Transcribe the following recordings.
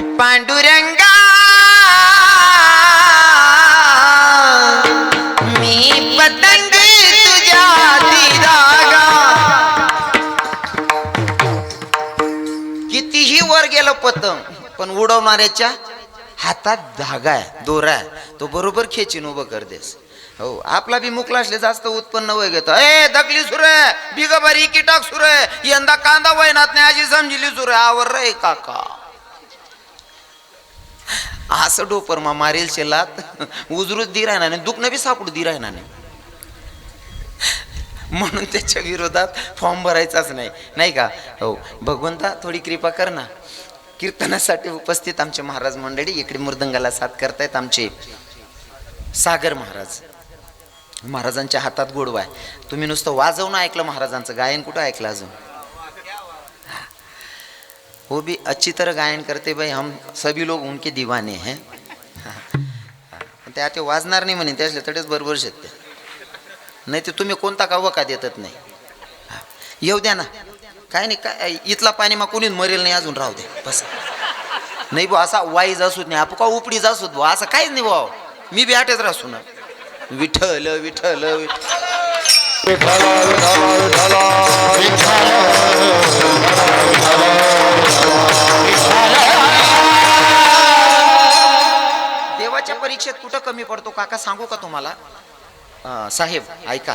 पांडुरंगा मी पतंग तुझ्या दिदागा कितीही वर गेलो पतंग. पण उडवणाऱ्याच्या हातात धागा आहे दोरा आहे. तो बरोबर खेचीन उभं कर देस हो आपला बी मुकला असले जास्त उत्पन्न वय घेतो. ए दगली सुर बिग बरी कीटक सुर. यंदा कांदा वयनात नाही अशी समजिली सुर. आवर रे काका. असं डोपर मा मारेल शेलात. उजरूच दी राहणार नाही दुखणं बी सापडू दी राहणार नाही. म्हणून त्याच्या विरोधात फॉर्म भरायचाच नाही. नाही का? हो भगवंता थोडी कृपा कर ना. कीर्तनासाठी उपस्थित आमचे महाराज मंडळी इकडे मृदंगाला साथ करतायत आमचे सागर महाराज. महाराजांच्या हातात गोडवा आहे. तुम्ही नुसतं वाजवून ऐकलं महाराजांचं गायन कुठं ऐकलं अजून? वो भी अच्छी तरह गायन करते भाई हम सभी लोग उनके दीवाने हैं। त्या ते वाजणार नाही म्हणे त्यासले तडेच बरोबर शकते नाही ते तुम्ही कोणता का वका देतात नाही? येऊ द्या ना। काय नाही काय इथला पाणी मग कोणीच मरेल नाही अजून राहू दे बस. नाही भाऊ असा वाईज असूत नाही आपका का उपडीच असूत भाऊ असं काहीच नाही भाऊ. मी बी आठच राहतो ना. विठ्ठल विठ्ठल विठल देवाच्या परीक्षेत कुठं कमी पडतो? काका सांगू का तुम्हाला? साहेब ऐका.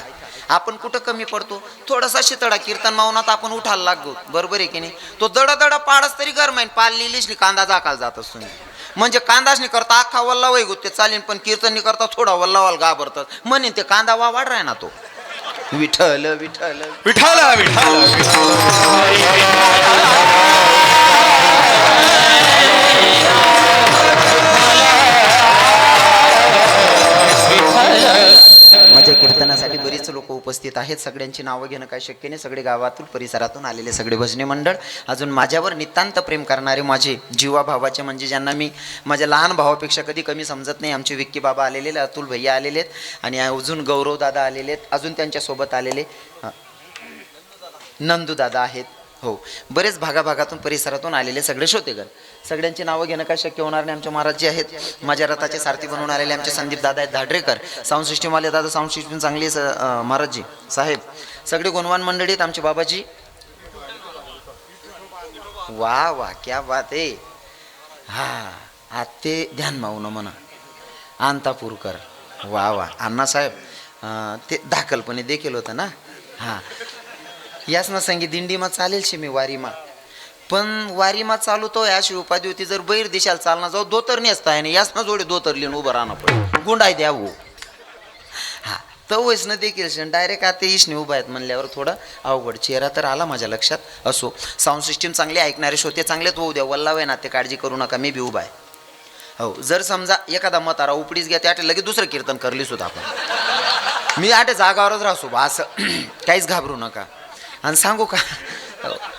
आपण कुठं कमी पडतो? थोडासा शितडा कीर्तन मावनात आपण उठायला लागतो बरोबर आहे की नाही? तो दडा दडा पाडस तरी गरम आहे. पाल लिहिलीच कांदा जाकाल जात असतो म्हणजे कांदाच नाही करता अख्खा वल्ला वय ते चालेल पण कीर्तन नाही करता थोडा वल्लावाल घाबरतात म्हणेन ते कांदा वा वाढ ना तो. विठल विठल विठल विठल उपस्थित आहेत. सगळ्यांची नावं घेणं काय शक्य नाही. सगळे गावातून परिसरातून आलेले सगळे भजनी मंडळ. अजून माझ्यावर नितांत प्रेम करणारे माझे जीवा भावाचे म्हणजे ज्यांना मी माझ्या लहान भावापेक्षा कधी कमी समजत नाही. आमचे विक्की बाबा आलेले अतुल भैया आलेले आहेत आणि अजून गौरव दादा आलेले आहेत. अजून त्यांच्यासोबत आलेले नंदू दादा आहेत. हो. बरेच भागाभागातून परिसरातून आलेले सगळे श्रोतेगण. सगळ्यांची नावं घेणं काय शक्य होणार नाही? आमचे महाराज जे आहेत माझ्या रथाचे सारथी बनवून आलेले आमचे संदीप दादा आहेत धाडरेकर साऊंड सिस्टीमवाले दादा साऊंड सिस्टीम चांगली आहे, स- महाराजजी साहेब. सगळे गुणवान मंडळी आहेत आमचे बाबाजी. वा वा क्या बात आहे. हा हा ते ध्यान मावणं म्हणा. अंतापूरकर. वा वा. अण्णासाहेब ते दाखलपणे देखील होतं ना? हां. याच ना संगीत दिंडीमा चालेल शे मी वारीमा. पण वारीमा चालवतो अशी उपाधी होती जर बैर दिशाला चालना जाऊ दोतर नेसता आहे याच जोडे दोतर लिहून उभं राहणं पडेल. गुंडाय द्या हो हा तर देखील डायरेक्ट आता इशने उभा आहेत म्हणल्यावर थोडं अवघड चेहरा तर आला माझ्या लक्षात. असो साऊंड सिस्टीम चांगले ऐकणारे श्रोते चांगलेच होऊ द्या वल्लावे ना ते काळजी करू नका मी बी उभा आहे. हो जर समजा एखादा मतारा उपडीच घ्या त्या लगेच दुसरं कीर्तन करली सुद्धा आपण. मी आठ जागावरच राहतो बा असं काहीच घाबरू नका. आणि सांगू का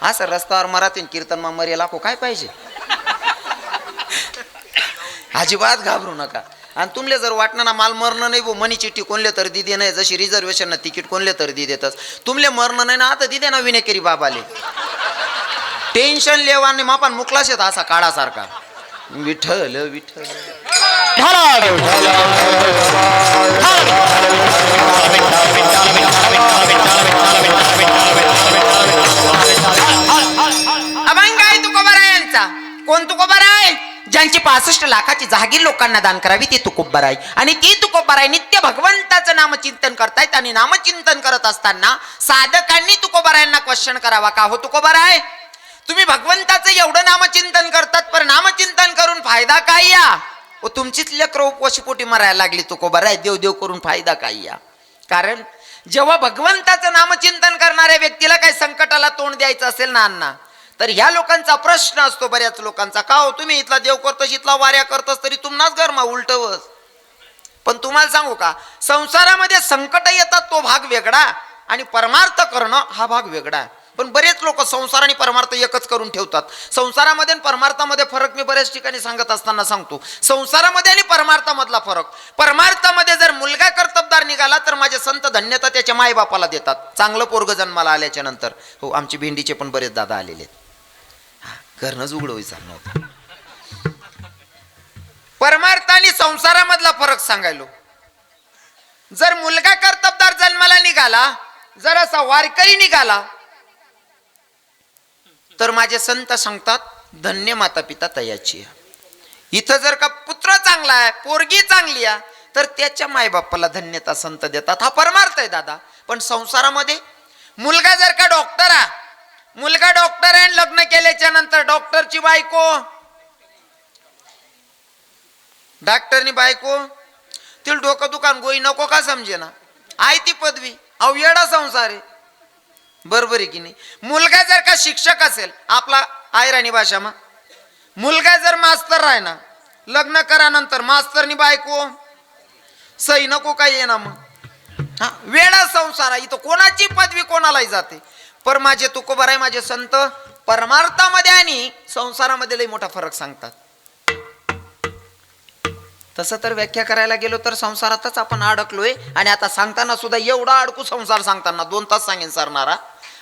असं रस्त्यावर मराठीन कीर्तन मा मरे लाखो काय पाहिजे? अजिबात घाबरू नका. आणि तुमले जर वाटणं ना माल मरणं नाही भो मनी चिठ्ठी कोणले तर दिदे नाही जशी रिझर्वेशन ना तिकीट कोणले तर दी देतच तुमले मरणं नाही ना आता दिदे ना विनेकरी बाबाले. टेन्शन लेवाने मापान मुकलाच येत असा काळासारखा. विठ्ठल विठ्ठल. कोण तुकोबार आहे ज्यांची पासष्ट लाखाची जहागीर लोकांना दान करावी ती तुकोबाराय. आणि ती तुकोबाराय नित्य भगवंताचं नामचिंतन करतायत आणि नामचिंतन करत असताना साधकांनी तुकोबारायांना क्वेश्चन करावा. का हो तुकोबाराय? तुम्ही भगवंताचं एवढं नामचिंतन करतात पण नामचिंतन करून फायदा काय या? व तुमचीच लेकर उपवाशीपोटी मरायला लागली तुकोबाराय. देव देव करून फायदा काय या? कारण जेव्हा भगवंताचं नामचिंतन करणाऱ्या व्यक्तीला काही संकटाला तोंड द्यायचं असेल ना अण्णा तर ह्या लोकांचा प्रश्न असतो बऱ्याच लोकांचा. का हो तुम्ही इथला देव करतोस इथला वाऱ्या करतस तरी तुम्हाच गरमा उलटवस. पण तुम्हाला सांगू का संसारामध्ये संकट येतात तो भाग वेगळा आणि परमार्थ करणं हा भाग वेगळा. पण बरेच लोक संसार आणि परमार्थ एकच करून ठेवतात. संसारामध्ये आणि परमार्थामध्ये फरक मी बऱ्याच ठिकाणी सांगत असताना सांगतो. संसारामध्ये आणि परमार्थामधला फरक. परमार्थामध्ये जर मुलगा कर्तबदार निघाला तर माझे संत धन्यता त्याच्या मायबापाला देतात. चांगलं पोरग जन्माला आल्याच्यानंतर. हो आमची भेंडीचे पण बरेच दादा आलेले आहेत. हा, घरनंच उघडं चालणार होता परमार्थ आणि संसारामधला फरक सांगायलो. जर मुलगा कर्तबदार जन्माला निघाला जर असा वारकरी निघाला तर माझे संत सांगतात धन्य माता पिता तयाची इथं जर का पुत्र चांगला आहे पोरगी चांगली आहे तर त्याच्या मायबापाला धन्यता संत देतात. हा परमार्थ आहे दादा. पण संसारामध्ये मुलगा जर का डॉक्टर आहे मुलगा डॉक्टर आहे लग्न केल्याच्यानंतर डॉक्टरची बायको. डॉक्टरनी बायको तिला डोकं दुकान गोई नको का समजे ना आहे ती पदवी. अहो संसार आहे. बरोबर आहे की नाही? मुलगा जर का शिक्षक असेल आपला आयराणी भाषा मग मुलगा जर मास्तर राह ना लग्न करा नंतर मास्तरनी बायको. सही नको काय ये ना मग? हा वेळा संसार आहे. इथं कोणाची पदवी कोणालाही जाते? पर माझे तुकोबर आहे माझे संत. परमार्थामध्ये आणि संसारामध्ये लई मोठा फरक सांगतात. तसं तर व्याख्या करायला गेलो तर संसारातच आपण अडकलोय. आणि आता सांगताना सुद्धा एवढा अडकू संसार सांगताना दोन तास सांगेन सरणारा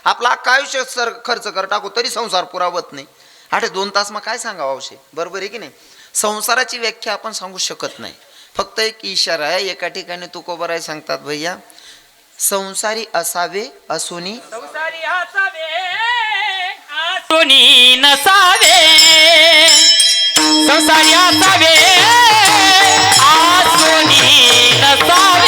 आपला अख्खा आयुष्य सर खर्च कर टाकू तरी संसार पुरा होत नाही. अरे दोन तास मग काय सांगावं अवशे? बरोबर आहे की नाही? संसाराची व्याख्या आपण सांगू शकत नाही. फक्त एक इशारा आहे एका ठिकाणी तुकोबर आहे सांगतात भैया संसारी असावे असुनी सूर्याचा वेग आसुनी नसावे. संसार्याचा वेग आसुनी नसावे.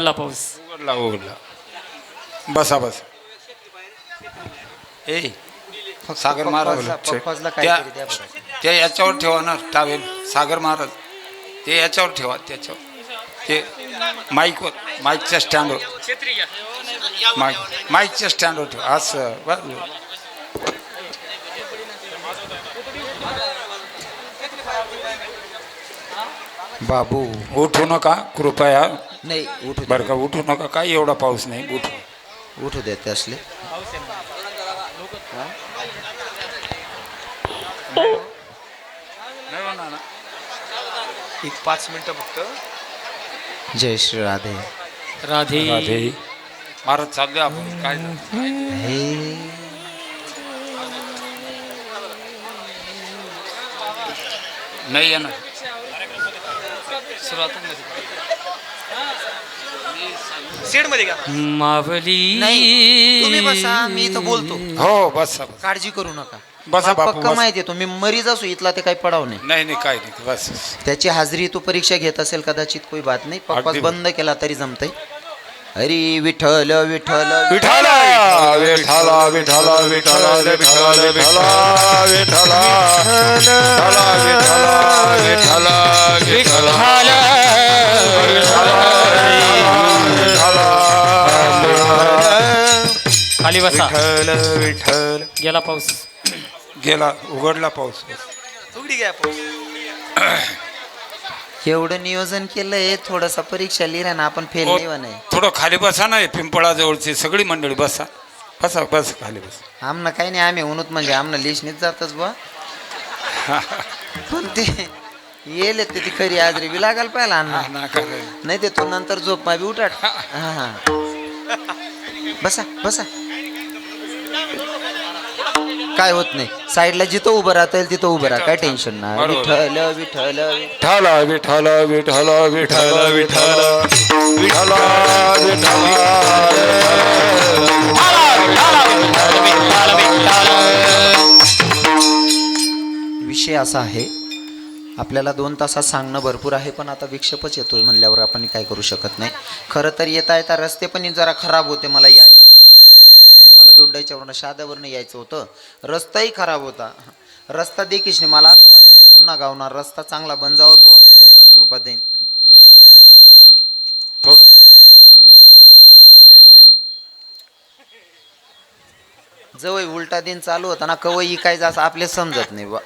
उघडला पाऊस. उघडला उघडला. बसा बसा. ए सागर महाराज. त्या. त्या याच्यावर ठेवा ना टावेल. सागर महाराज. ते याच्यावर ठेवा त्याच्यावर. ते माईकवर माईकच्या स्टँडवर. माईक माईकच्या स्टँडवर ठेवा. असं बरं. बाबू उठू नका. कृपया नाही उठू बरं का उठू नका काय एवढा पाऊस नाही उठू. उठू देत असले एक पाच मिनिटं फक्त. जय श्री राधे. राधे. राधे. महाराज चालले आपण. काय हे. नाही येणार. सीडमध्ये का मावली. नाही तुम्ही बसा मी इथं बोलतो. हो बसा बसा. काळजी करू नका. बसा मला बापू, पक्का बसा. माहिती आहे तुम्ही मरीज असू इथला ते काही पडाव नाही. नाही नाही काय नाही बस त्याची हाजरी तू परीक्षा घेत असेल कदाचित कोई बात नाही. पप्पाच अगदी बंद केला तरी जमतय. हरी विठ्ठल विठ्ठल विठाला विठाला विठाला विठाला विठाला विठाला विठाला विठाला विठाला विठाला खाली बसा विठ्ठल विठ्ठल. गेला पाऊस. गेला उघडला पाऊस. उघडी घ्या पाऊस. एवढं नियोजन केलंय थोडसा परीक्षा लिहिला ना आपण फेल नाही नाही थोडं खाली बसा ना पिंपळा जवळची सगळी मंडळी बसा. बसा बस खाली बस. आमना काही नाही आम्ही उन्हत म्हणजे आमना लिशनीच जातच बा पण ते येले ते ती खरी हाजरी बी लागाल पाहिला अण्णा. नाही ते तू नंतर झोप मा बी उठाट हा हा. बसा बसा. काय होत नाही. साईडला जिथं उभं राहता येईल तिथं उभं राहा. काय टेन्शन नाही. बरोबर. विठ्ठल विठ्ठल विठ्ठल. विठ्ठल विठ्ठल विठ्ठल विठ्ठल विठ्ठल. विषय असा आहे आपल्याला दोन तासात सांगणं भरपूर आहे पण आता विक्षेपच येतोय म्हणल्यावर आपण काय करू शकत नाही. खरं तर येता येता रस्ते पण जरा खराब होते मला यायला मला शाद्यावरनं यायचं होतं. रस्ताही खराब होता. रस्ता दे नाही मला असं वाटतं पुन्हा गावणार रस्ता चांगला बन जावं भगवान कृपा देईन. आणि थोडं जवळ उलटा दिन चालू होता ना कवई काय जास आपले समजत नाही बा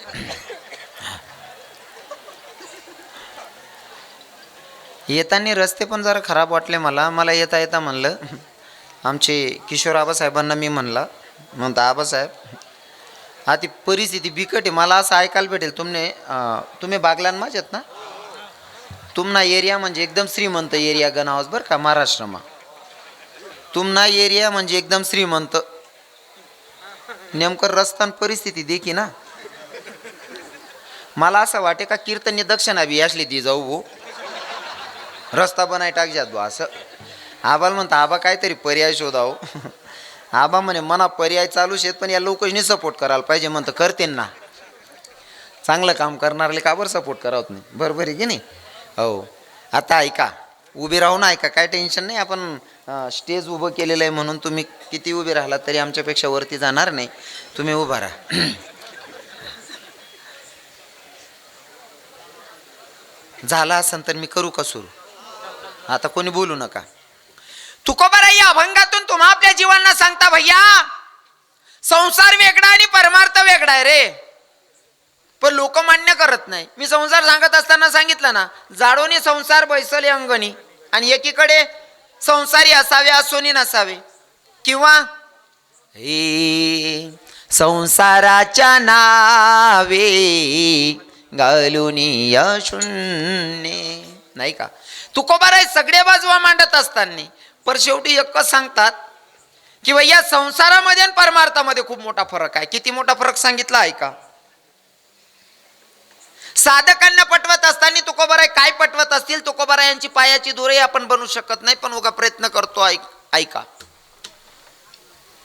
येताना रस्ते पण जरा खराब वाटले मला. मला येता येता म्हणलं आमचे किशोर आबासाहेबांना मी म्हणला म्हणतो आबासाहेब हा ती परिस्थिती बिकट आहे. मला असं ऐकायला भेटेल. तुमने तुम्ही बागलान माझ्यात ना? तुमना एरिया म्हणजे एकदम श्रीमंत एरिया गणावस बरं का महाराष्ट्रमा. तुमना एरिया म्हणजे एकदम श्रीमंत. नेमकं रस्ता आणि परिस्थिती देखी ना. मला असं वाटे का कीर्तन्य दक्षिणा बी असली ती जाऊ रस्ता बनाय टाकजात बा असं. आबाला म्हणता आबा काहीतरी पर्याय शोधाव. आबा म्हणे मना पर्याय चालू शेत पण या लोकांनी सपोर्ट करायला पाहिजे म्हणतं करते ना चांगलं काम करणारले का बरं सपोर्ट करावत नाही? बरोबर आहे की नाही? हो. आता ऐका उभे राहून ऐका काय टेन्शन नाही आपण स्टेज उभं केलेलं आहे म्हणून तुम्ही किती उभे राहिलात तरी आमच्यापेक्षा वरती जाणार नाही. तुम्ही उभा राहा. झाला असेल तर मी करू का सुरू? आता कोणी बोलू नका. तुकोबारा या अभंगातून तुम्हा आपल्या जीवांना सांगता भैया संसार वेगळा आणि परमार्थ वेगळा आहे रे. पण लोक मान्य करत नाही. मी संसार सांगत असताना सांगितलं ना जाडोनी संसार बैसले अंगणी. आणि एकीकडे संसारी असावे असोनी नसावे. किंवा हे संसाराच्या नावे घालून शून्य. नाही का? तुकोबाराय सगळे बाजूवा मांडत असताना पर शेवटी एकच सांगतात किंवा या संसारामध्ये आणि परमार्थामध्ये खूप मोठा फरक आहे. किती मोठा फरक सांगितला आहे का साधकांना पटवत असताना तुकोबराय काय पटवत असतील? तुकोबराय यांची पायाची दोरे आपण बनवू शकत नाही पण उगा प्रयत्न करतो ऐक ऐका.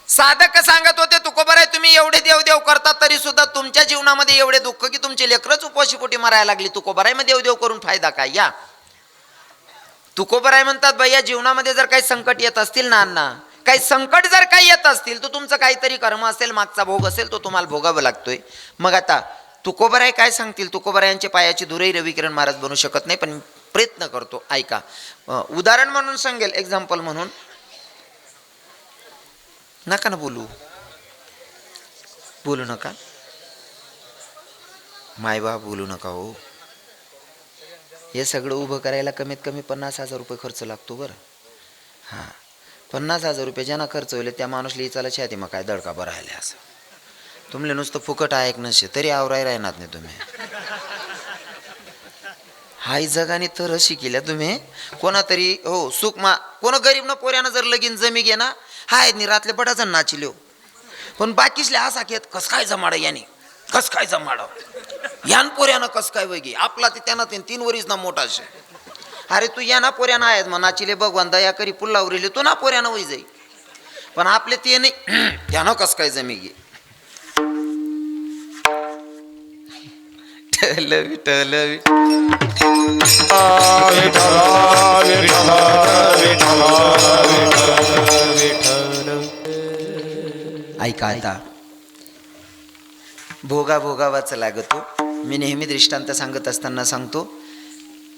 साधक सांगत होते तुकोबराय तुम्ही एवढे देव देव करता तरी सुद्धा तुमच्या जीवनामध्ये एवढे दुःख की तुमची लेकरच उपाशी पोटी मारायला लागली. तुकोबराय मग देवदेव करून फायदा काय? या. तुकोबराय म्हणतात भैया जीवनामध्ये जर काही संकट येत असतील ना अण्णा काही संकट जर काही येत असतील तर तुमचं काहीतरी कर्म असेल मागचा भोग असेल तो तुम्हाला भोगावा लागतोय. मग आता तुकोबराय काय सांगतील? तुकोबरायांच्या पायाची दुरही रविकिरण महाराज बनू शकत नाही पण प्रयत्न करतो. ऐका उदाहरण म्हणून सांगेल एक्झाम्पल म्हणून. नका ना बोलू. बोलू नका. मायबा बोलू नका हो. हे सगळं उभं करायला कमीत कमी पन्नास हजार रुपये खर्च लागतो बरं. हां. पन्नास हजार रुपये ज्यांना खर्च होईल त्या माणूसला इचाला छाती मग काय दडका बरं राहिले असं. तुमले नुसतं फुकट ऐक नसे तरी आवराय राहणार नाही तुम्ही. हाय जगाने तर अशी केल्या तुम्ही. कोणातरी हो सुख मा कोण गरीब ना पोऱ्यानं जर लगीन जमी घे ना हाय नि रातले बडाच नाचिल्यो हो. पण बाकीसले असा घेत कस काय जमाड याने? कस काय जमाड? यान पोऱ्यानं कस काय वगी आपला ते त्यांना ते तीन वरीस ना मोठा शे. अरे तू या ना पोऱ्यानं आहेत मग नाचिले भगवान दया करी पुल्ला उरिले तू ना पोऱ्यानं वई जाई. पण आपले ते नाही. त्यानं कस काय जमी गे ऐका आता. भोगा भोगावाच लागतो. मी नेहमी दृष्टांत सांगत असताना सांगतो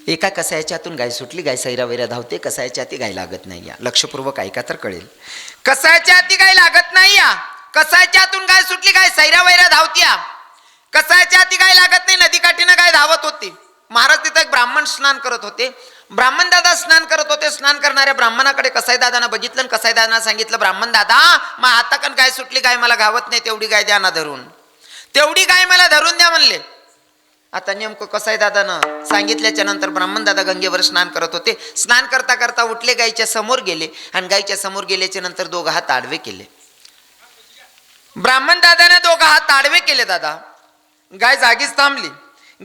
एका कसायाच्यातून गाय सुटली गाय सैरा वैरा धावते कसायाच्या ती गाय लागत नाही या. लक्षपूर्वक ऐका तर कळेल. कसायाच्या ती गाय लागत नाही या. कसायाच्या गाय सुटली गाय सैरा वैरा धावत्या. कसायाच्या हाती गाय लागत नाही नदीकाठीनं गाय धावत होती. महाराज तिथं एक ब्राह्मण स्नान करत होते. ब्राह्मण दादा स्नान करत होते स्नान करणाऱ्या ब्राह्मणाकडे कसाई दादांना बघितलं आणि कसाई दादांना सांगितलं ब्राह्मण दादा मग आता पण गाय सुटली गाय मला गावत नाही तेवढी गाय द्या ना धरून. तेवढी गाय मला धरून द्या म्हणले. आता नेमकं कसाई दादानं? सांगितल्याच्या नंतर ब्राह्मण दादा गंगेवर स्नान करत होते. स्नान करता करता उठले गाईच्या समोर गेले आणि गाईच्या समोर गेल्याच्यानंतर दोघं हात आडवे केले. ब्राह्मण दादाने दोघं हात आडवे केले दादा. गाय जागीच थांबली.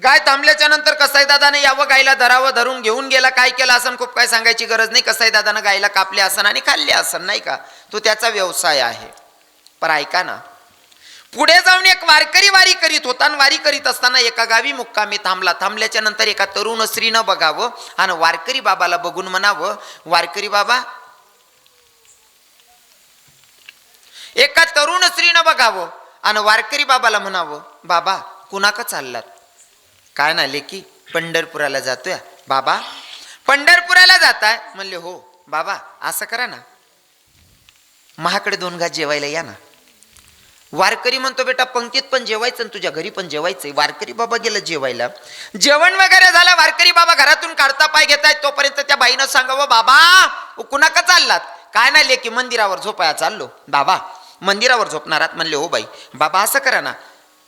गाय थांबल्याच्या नंतर कसाई दादाने यावं गायला धरावं धरून घेऊन गेला. काय केलं असं खूप काय सांगायची गरज नाही. कसाई दादानं गायला कापले असन आणि खाल्ले असन नाही का? तो त्याचा व्यवसाय आहे. पर ऐका ना पुढे जाऊन एक वारकरी वारी करीत होता आणि वारी करीत असताना एका गावी मुक्कामी थांबला. थांबल्याच्या नंतर एका तरुण स्त्रीनं बघावं आणि वारकरी बाबाला बघून म्हणावं वारकरी बाबा एका तरुण स्त्रीनं बघावं आणि वारकरी बाबाला म्हणावं बाबा कुणाक चाललात? काय ना लेकी पंढरपुराला जातोय? बाबा पंढरपुराला जाताय? म्हणले हो बाबा असं करा ना. महाकडे दोन घात जेवायला या ना. वारकरी म्हणतो बेटा पंक्तीत पण जेवायचं आणि तुझ्या घरी पण जेवायचंय. वारकरी बाबा गेलं जेवायला. जेवण वगैरे झालं वारकरी बाबा घरातून काढता पाय घेतायत. तोपर्यंत त्या बाईनं सांगावं बाबा कुणाका चाललात? काय नाही लेकी मंदिरावर झोपाया चाललो. बाबा मंदिरावर झोपणारात? म्हणले हो बाई. बाबा असं करा ना.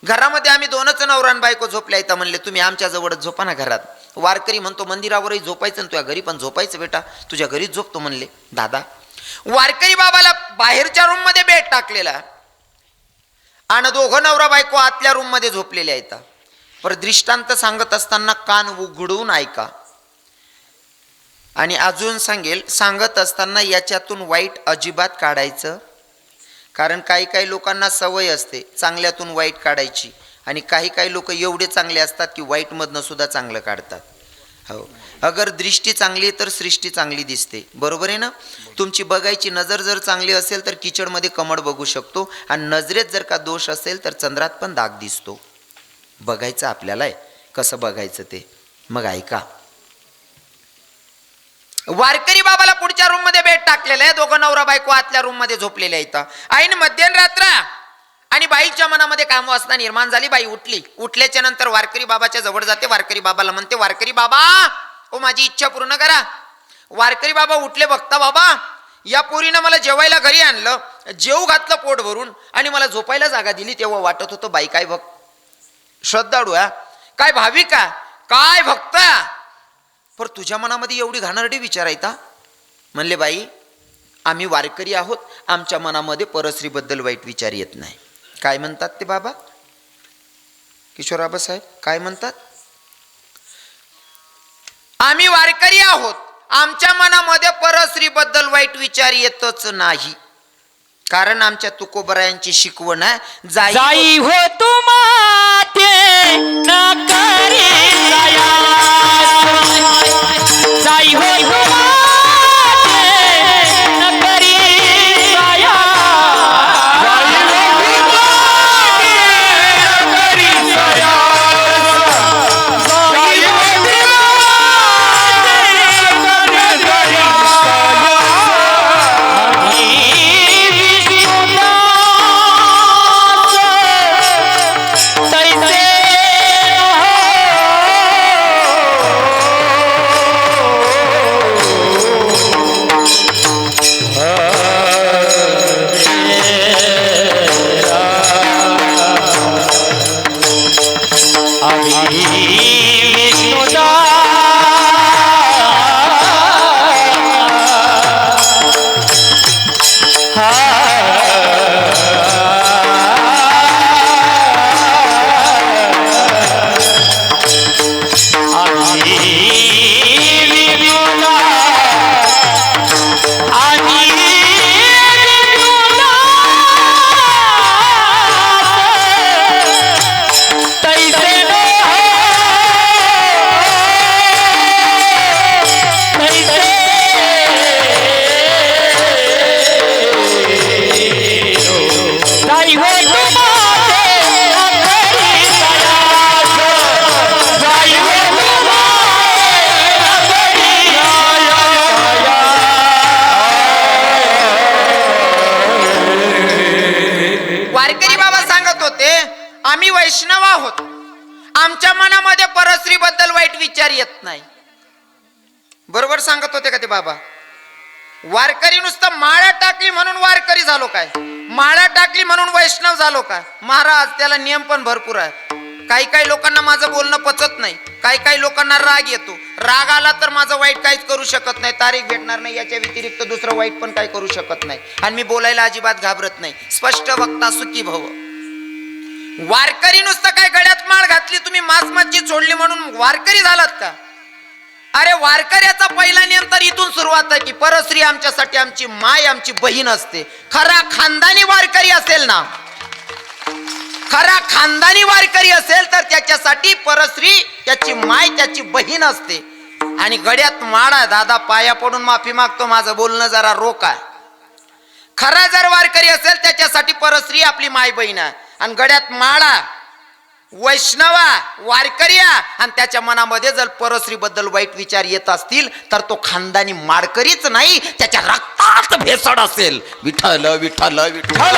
घरामध्ये आम्ही दोनच नवरान बायको झोपल्या इथं. म्हणले तुम्ही आमच्या जवळच झोपा ना घरात. वारकरी म्हणतो मंदिरावरही झोपायचं आणि तुझ्या घरी पण झोपायचं बेटा. तुझ्या घरीच झोपतो म्हणले दादा. वारकरी बाबाला बाहेरच्या रूममध्ये बेड टाकलेला. आणि दोघं नवरा बायको आतल्या रूममध्ये झोपलेल्या आहेत. पर दृष्टांत सांगत असताना कान उघडून ऐका. आणि अजून सांगेल सांगत असताना याच्यातून वाईट अजिबात काढायचं. कारण काही काही लोकांना सवय असते चांगल्यातून वाईट काढायची. आणि काही काही लोक एवढे चांगले असतात की वाईटमधनं सुद्धा चांगलं काढतात. हो. अगर दृष्टी चांगली आहे तर सृष्टी चांगली दिसते. बरोबर आहे ना? तुमची बघायची नजर जर चांगली असेल तर किचडमध्ये कमळ बघू शकतो आणि नजरेत जर का दोष असेल तर चंद्रात पण दाग दिसतो. बघायचं आपल्याला आहे. कसं बघायचं ते? मग ऐका. वारकरी बाबाला पुढच्या रूममध्ये बेड आहे. दोघं नवरा बायको आतल्या रूममध्ये झोपलेल्या इथं आहेत. आईन मध्यरात्र आणि बाईच्या मनामध्ये कामवासना निर्माण झाली. बाई उठली. उठल्याच्या नंतर वारकरी बाबाच्या जवळ जाते. वारकरी बाबाला म्हणते वारकरी बाबा ओ माझी इच्छा पूर्ण करा. वारकरी बाबा उठले बघता बाबा या पोरीनं मला जेवायला घरी आणलं जेव घातलं पोट भरून आणि मला झोपायला जागा दिली तेव्हा वाटत होतं बाई काय भक्त श्रद्धाळू हा. काय भाविका काय भक्त? पर तुझ्या मनामध्ये एवढी घाणरडी विचार आहेत म्हणले बाई आम्ही वारकरी आहोत. आमच्या मनामध्ये परश्रीबद्दल वाईट विचार येत नाही. काय म्हणतात ते बाबा? किशोर साहेब काय म्हणतात? आम्ही वारकरी आहोत. आमच्या मनामध्ये परस्त्रीबद्दल वाईट विचार येतच नाही. कारण आमच्या तुकोबरायांची शिकवण आहे जाई जाई हो. जाई हो होते आम्ही वैष्णव आहोत आमच्या मनामध्ये परश्रीबद्दल बद्दल वाईट विचार येत नाही. बरोबर सांगत होते का ते बाबा? वारकरी नुसतं माळा टाकली म्हणून वारकरी झालो काय? माळा टाकली म्हणून वैष्णव झालो काय? महाराज त्याला नियम पण भरपूर आहे. काही काही लोकांना माझं बोलणं पचत नाही. काही काही लोकांना राग येतो. राग आला तर माझं वाईट काहीच करू शकत नाही. तारीख भेटणार नाही. याच्या व्यतिरिक्त दुसरं वाईट पण काही करू शकत नाही. आणि मी बोलायला अजिबात घाबरत नाही. स्पष्ट वक्ता सुखी भव. वारकरी नुसतं काय गड्यात माळ घातली तुम्ही मास मच्छी सोडली म्हणून वारकरी झालात का? अरे वारकऱ्याचा पहिला नियम तर इथून सुरुवात आहे की परश्री आमच्यासाठी आमची माय आमची बहीण असते. खरा खानदानी वारकरी असेल ना? खरा खानदानी वारकरी असेल तर त्याच्यासाठी परश्री त्याची माय त्याची बहीण असते. आणि गड्यात माळा दादा पाया पडून माफी मागतो माझं बोलणं जरा रोका खरा जर वारकरी असेल त्याच्यासाठी परश्री आपली माय बहीण आहे. आणि गड्यात माळा वैष्णवा वारकऱ्या आणि त्याच्या मनामध्ये जर परश्री बद्दल वाईट विचार येत असतील तर तो खानदानी मारकरीच नाही त्याच्या रक्तात भेसड असेल. विठ्ठल. विठ्ठल विठ्ठल.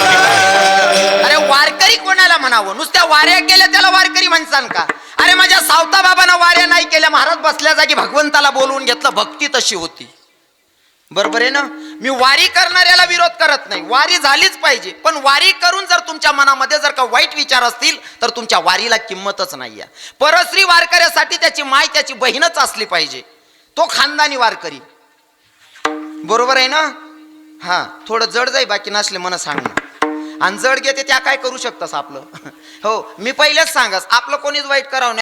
अरे वारकरी कोणाला म्हणावं? नुसत्या वाऱ्या केल्या त्याला वारकरी म्हणसान का? अरे माझ्या सावता बाबांना वाऱ्या नाही केल्या महाराज बसल्या जागी भगवंताला बोलवून घेतलं भक्ती तशी होती. बरोबर आहे ना? मी वारी करणाऱ्याला विरोध करत नाही. वारी झालीच पाहिजे. पण वारी करून जर तुमच्या मनामध्ये जर का वाईट विचार असतील तर तुमच्या वारीला किंमतच नाही आहे परश्री वारकऱ्यासाठी त्याची माय त्याची बहीणच असली पाहिजे. तो खानदानी वारकरी. बरोबर आहे ना? हा थोडं जड जाई बाकी नसले मन सांग आणि जड घेते त्या काय करू शकतास आपलं? हो मी पहिलेच सांगस आपलं कोणीच वाईट करावं